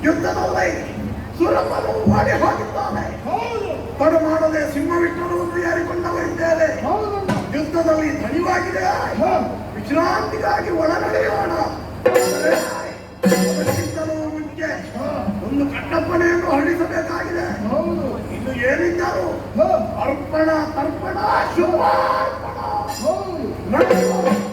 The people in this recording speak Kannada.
ವೀರರೇ ಯುದ್ಧದಲ್ಲಿ ಓಡಿ ಹೋಗಿದ್ದಾನೆ. ಹೌದು. ತಡ ಮಾಡದೆ ಸಿಂಹವಿಟ್ಟರನ್ನು ಏರಿಕೊಂಡವರಿದ್ದೇವೆ ಹೌದು. ಯುದ್ಧದಲ್ಲಿ ತಡಿವಾಗಿದೆ ವಿಶ್ರಾಂತಿಗಾಗಿ ಒಳನಡೆಯೋಣ ಅದಕ್ಕಿಂತಲೂ ಮುಂಚೆ ಒಂದು ಕಟ್ಟಪ್ಪಣೆಯನ್ನು ಹೊರಡಿಸಬೇಕಾಗಿದೆ. ಹೌದು. ಇನ್ನು ಏನಿದ್ದರೂ ಅರ್ಪಣ ತರ್ಪಣ ಶುಭಾರ್ಪಣ. ಹೌದು.